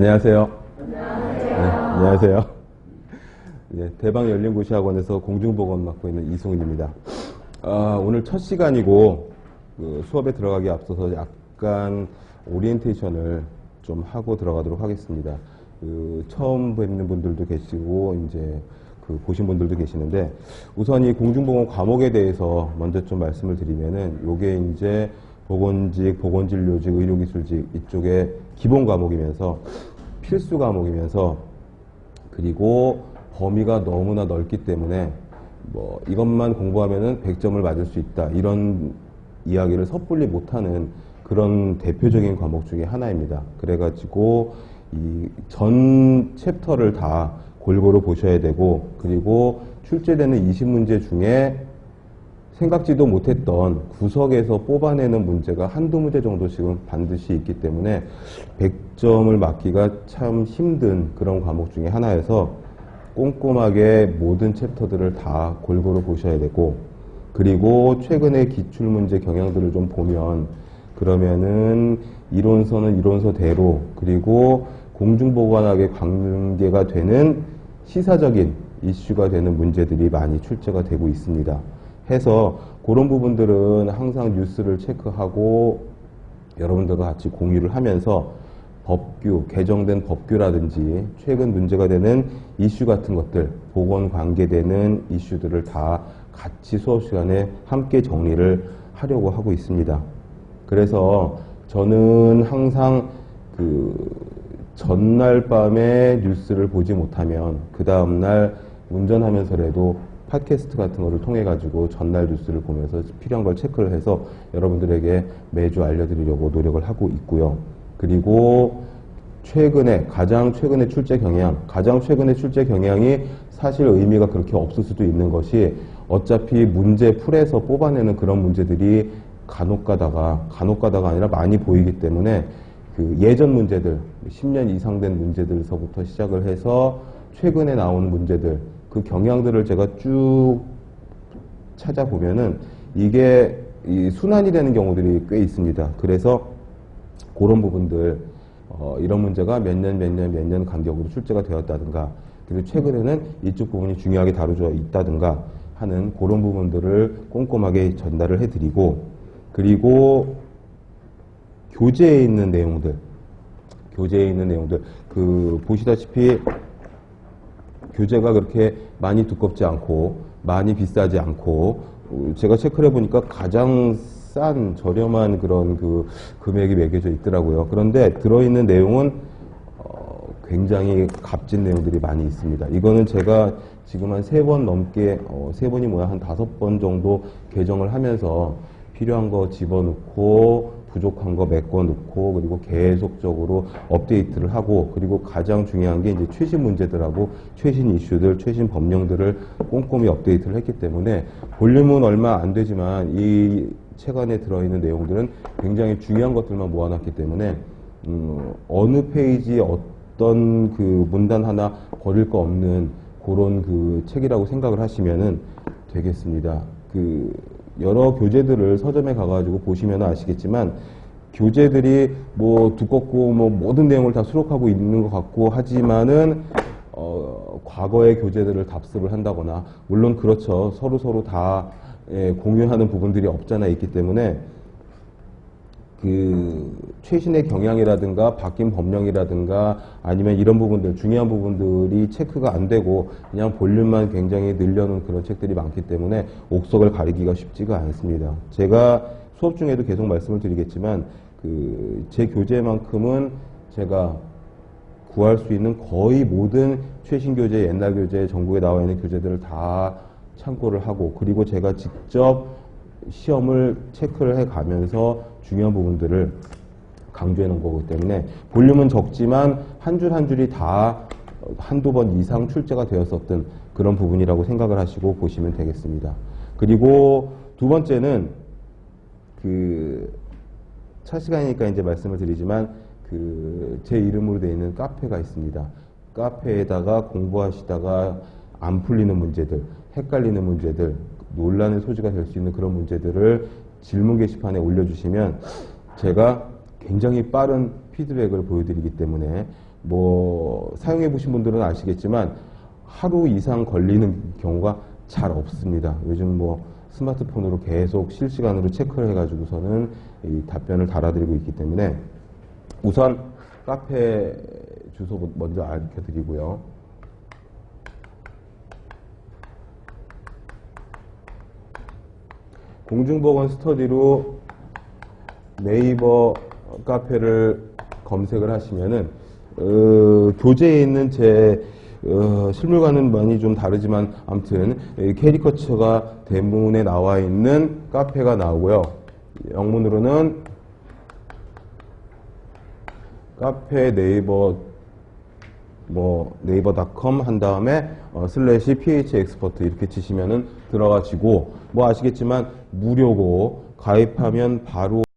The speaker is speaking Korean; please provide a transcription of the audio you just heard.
안녕하세요. 안녕하세요. 네, 안녕하세요. 예, 대방 열린 고시 학원에서 공중보건 맡고 있는 이승훈입니다. 아, 오늘 첫 시간이고 그 수업에 들어가기 앞서서 약간 오리엔테이션을 좀 하고 들어가도록 하겠습니다. 그 처음 뵙는 분들도 계시고 이제 그 보신 분들도 계시는데 우선 이 공중보건 과목에 대해서 먼저 좀 말씀을 드리면은 요게 이제 보건직, 보건진료직, 의료기술직 이쪽에 기본 과목이면서 필수 과목이면서 그리고 범위가 너무나 넓기 때문에 뭐 이것만 공부하면은 100점을 맞을 수 있다 이런 이야기를 섣불리 못하는 그런 대표적인 과목 중에 하나입니다. 그래가지고 이 전 챕터를 다 골고루 보셔야 되고 그리고 출제되는 20문제 중에 생각지도 못했던 구석에서 뽑아내는 문제가 한두 문제 정도씩은 반드시 있기 때문에 100점을 맞기가 참 힘든 그런 과목 중에 하나여서 꼼꼼하게 모든 챕터들을 다 골고루 보셔야 되고 그리고 최근의 기출문제 경향들을 좀 보면 그러면은 이론서는 이론서대로 그리고 공중보관학에 관계가 되는 시사적인 이슈가 되는 문제들이 많이 출제가 되고 있습니다. 해서 그런 부분들은 항상 뉴스를 체크하고 여러분들과 같이 공유를 하면서 법규, 개정된 법규라든지 최근 문제가 되는 이슈 같은 것들, 보건 관계되는 이슈들을 다 같이 수업 시간에 함께 정리를 하려고 하고 있습니다. 그래서 저는 항상 그 전날 밤에 뉴스를 보지 못하면 그 다음날 운전하면서라도 팟캐스트 같은 거를 통해 가지고 전날 뉴스를 보면서 필요한 걸 체크를 해서 여러분들에게 매주 알려드리려고 노력을 하고 있고요. 그리고 최근에 가장 최근에 출제 경향, 가장 최근에 출제 경향이 사실 의미가 그렇게 없을 수도 있는 것이 어차피 문제 풀에서 뽑아내는 그런 문제들이 간혹 가다가 간혹 가다가 아니라 많이 보이기 때문에 그 예전 문제들 10년 이상 된 문제들서부터 시작을 해서 최근에 나온 문제들 그 경향들을 제가 쭉 찾아보면은 이게 이 순환이 되는 경우들이 꽤 있습니다. 그래서 그런 부분들 어, 이런 문제가 몇 년 몇 년 몇 년 간격으로 출제가 되었다든가 그리고 최근에는 이쪽 부분이 중요하게 다루져 있다든가 하는 그런 부분들을 꼼꼼하게 전달을 해드리고 그리고 교재에 있는 내용들 교재에 있는 내용들 그 보시다시피 교재가 그렇게 많이 두껍지 않고 많이 비싸지 않고 제가 체크를 해보니까 가장 싼 저렴한 그런 그 금액이 매겨져 있더라고요. 그런데 들어있는 내용은 어 굉장히 값진 내용들이 많이 있습니다. 이거는 제가 지금 한 세 번 넘게 어 세 번이 뭐야 한 다섯 번 정도 개정을 하면서 필요한 거 집어넣고 부족한 거 메꿔 넣고 그리고 계속적으로 업데이트를 하고 그리고 가장 중요한 게 이제 최신 문제들하고 최신 이슈들, 최신 법령들을 꼼꼼히 업데이트를 했기 때문에 볼륨은 얼마 안 되지만 이 책 안에 들어있는 내용들은 굉장히 중요한 것들만 모아놨기 때문에 음, 어느 페이지 어떤 그 문단 하나 버릴 거 없는 그런 그 책이라고 생각을 하시면은 되겠습니다. 그 여러 교재들을 서점에 가가지고 보시면 아시겠지만 교재들이 뭐 두껍고 뭐 모든 내용을 다 수록하고 있는 것 같고 하지만은 어, 과거의 교재들을 답습을 한다거나 물론 그렇죠. 서로 서로 다 예, 공유하는 부분들이 없잖아 있기 때문에 그 최신의 경향이라든가 바뀐 법령이라든가 아니면 이런 부분들 중요한 부분들이 체크가 안 되고 그냥 볼륨만 굉장히 늘려놓은 그런 책들이 많기 때문에 옥석을 가리기가 쉽지가 않습니다. 제가 수업 중에도 계속 말씀을 드리겠지만 그 제 교재만큼은 제가 구할 수 있는 거의 모든 최신 교재, 옛날 교재, 전국에 나와 있는 교재들을 다 참고를 하고 그리고 제가 직접 시험을 체크를 해 가면서 중요한 부분들을 강조해 놓은 거기 때문에 볼륨은 적지만 한 줄 한 줄이 다 한두 번 이상 출제가 되었었던 그런 부분이라고 생각을 하시고 보시면 되겠습니다. 그리고 두 번째는 그 차 시간이니까 이제 말씀을 드리지만 그 제 이름으로 되어 있는 카페가 있습니다. 카페에다가 공부하시다가 안 풀리는 문제들, 헷갈리는 문제들, 논란의 소지가 될 수 있는 그런 문제들을 질문 게시판에 올려주시면 제가 굉장히 빠른 피드백을 보여드리기 때문에 뭐 사용해 보신 분들은 아시겠지만 하루 이상 걸리는 경우가 잘 없습니다. 요즘 뭐 스마트폰으로 계속 실시간으로 체크를 해가지고서는 이 답변을 달아드리고 있기 때문에 우선 카페 주소 먼저 알려드리고요. 공중보건 스터디로 네이버 카페를 검색을 하시면은 어, 교재에 있는 제 어, 실물과는 많이 좀 다르지만 아무튼 이 캐리커처가 대문에 나와 있는 카페가 나오고요. 영문으로는 카페 네이버 뭐 네이버닷컴 한 다음에 어, 슬래시 phexpert 이렇게 치시면은 들어가지고 뭐 아시겠지만 무료고 가입하면 바로